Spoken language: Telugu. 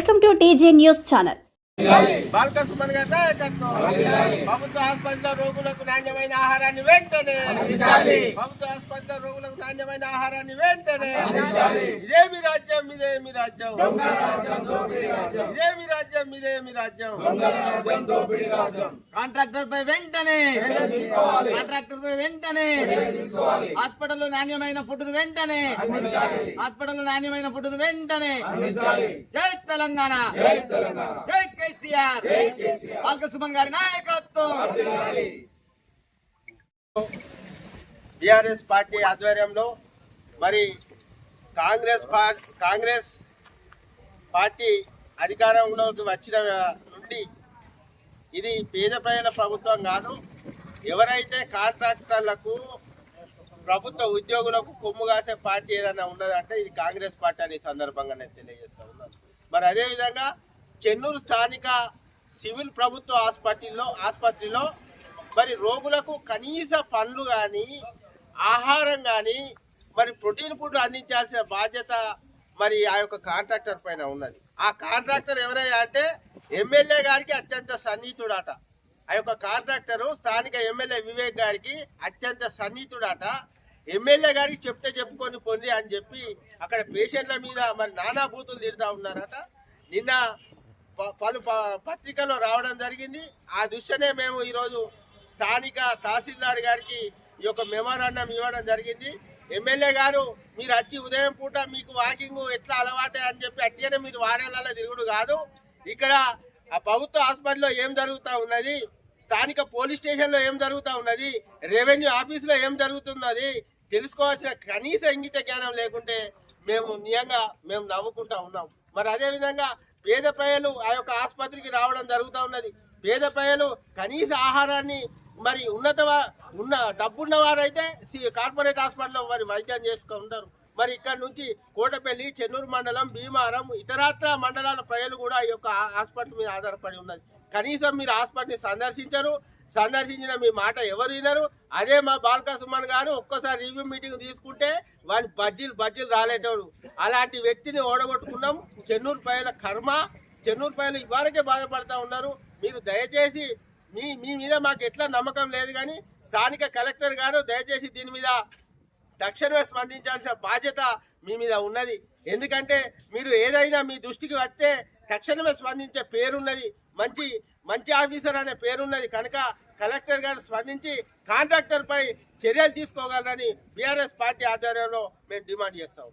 Welcome to TJ News Channel. బాలక సుమన్ గారి నాయకత్వం ప్రభుత్వ ఆసుపత్రిలో రోగులకు నాణ్యమైన ఆహారాన్ని వెంటనే ప్రభుత్వ ఆసుపత్రిలో రోగులకు నాణ్యమైన ఆహారాన్ని వెంటనే ఇదే మీ రాజ్యం ఇదే మీ రాజ్యం ఇదే మీ రాజ్యం ఇదే మీ రాజ్యం కాంట్రాక్టర్ పై వెంటనే కాంట్రాక్టర్ పై వెంటనే హాస్పిటల్లో నాణ్యమైన ఫుడ్ వెంటనే హాస్పిటల్లో నాణ్యమైన ఫుడ్ వెంటనే జై తెలంగాణ. జై కేసీఆర్. సుమన్ గారి నాయకత్వం. బీఆర్ఎస్ పార్టీ ఆధ్వర్యంలో మరి కాంగ్రెస్ కాంగ్రెస్ పార్టీ అధికారంలోకి వచ్చిన నుండి ఇది పేద ప్రజల ప్రభుత్వం కాదు. ఎవరైతే కాంట్రాక్టర్లకు ప్రభుత్వ ఉద్యోగులకు కొమ్ము కాసే పార్టీ ఏదైనా ఉన్నదంటే ఇది కాంగ్రెస్ పార్టీ అనే సందర్భంగా నేను తెలియజేస్తా ఉన్నాను. మరి అదేవిధంగా చెన్నూరు స్థానిక సివిల్ ప్రభుత్వ ఆసుపత్రిలో ఆసుపత్రిలో మరి రోగులకు కనీస పనులు కానీ ఆహారం కానీ మరి ప్రోటీన్ ఫుడ్ అందించాల్సిన బాధ్యత మరి ఆ యొక్క కాంట్రాక్టర్ పైన ఉన్నది. ఆ కాంట్రాక్టర్ ఎవరయ్యా అంటే ఎమ్మెల్యే గారికి అత్యంత సన్నిహితుడట. ఆ యొక్క కాంట్రాక్టరు స్థానిక ఎమ్మెల్యే వివేక్ గారికి అత్యంత సన్నిహితుడట. ఎమ్మెల్యే గారికి చెప్తే చెప్పుకొని పొంది అని చెప్పి అక్కడ పేషెంట్ల మీద మరి నానా బూతులు తిడతా ఉన్నారట. నిన్న పలు ప- పత్రికల్లో రావడం జరిగింది. ఆ దృష్ట్యనే మేము ఈరోజు స్థానిక తహసీల్దార్ గారికి ఈ యొక్క మెమోరాండం ఇవ్వడం జరిగింది. ఎమ్మెల్యే గారు మీరు వచ్చి ఉదయం పూట మీకు వాకింగ్ ఎట్లా అలవాటే అని చెప్పి అట్లనే మీరు వాడేళ్ళ తిరుగుడు కాదు. ఇక్కడ ఆ ప్రభుత్వ హాస్పిటల్లో ఏం జరుగుతూ ఉన్నది స్థానిక పోలీస్ స్టేషన్లో ఏం జరుగుతూ ఉన్నది రెవెన్యూ ఆఫీస్లో ఏం జరుగుతున్నది తెలుసుకోవాల్సిన కనీస ఇంగిత జ్ఞానం లేకుంటే మేము నియంగా మేము నవ్వుకుంటా ఉన్నాం. మరి అదే విధంగా పేద ప్రజలు ఆ యొక్క ఆసుపత్రికి రావడం జరుగుతూ ఉన్నది. పేద ప్రజలు కనీస ఆహారాన్ని మరి ఉన్నత ఉన్న డబ్బున్న వారైతే సి- కార్పొరేట్ హాస్పిటల్లో మరి వైద్యం చేసుకుంటారు మరి ఇక్కడ నుంచి కోటపల్లి చెన్నూరు మండలం భీమారం ఇతరత్ర మండలాల ప్రజలు కూడా ఈ యొక్క హాస్పిటల్ మీద ఆధారపడి ఉన్నది. కనీసం మీరు హాస్పిటల్ని సందర్శించరు సందర్శించిన మీ మాట ఎవరు వినరు. అదే మా బాల్కా సుమన్ గారు ఒక్కోసారి రివ్యూ మీటింగ్ తీసుకుంటే వాడి బజ్జీలు బజ్జీలు రాలేటోడు. అలాంటి వ్యక్తిని ఓడగొట్టుకున్నాం. చెన్నూరు పైన కర్మ చెన్నూరు పైన ఇవ్వరకే బాధపడతా ఉన్నారు. మీరు దయచేసి మీ మీ మీద మాకు ఎట్లా నమ్మకం లేదు కానీ స్థానిక కలెక్టర్ గారు దయచేసి దీని మీద తక్షణమే స్పందించాల్సిన బాధ్యత మీ మీద ఉన్నది. ఎందుకంటే మీరు ఏదైనా మీ దృష్టికి వస్తే తక్షణమే స్పందించే పేరున్నది మంచి మంచి ఆఫీసర్ అనే పేరున్నది. కనుక కలెక్టర్ గారు స్పందించి కాంట్రాక్టర్పై చర్యలు తీసుకోగలరని బీఆర్ఎస్ పార్టీ ఆధ్వర్యంలో మేము డిమాండ్ చేస్తాము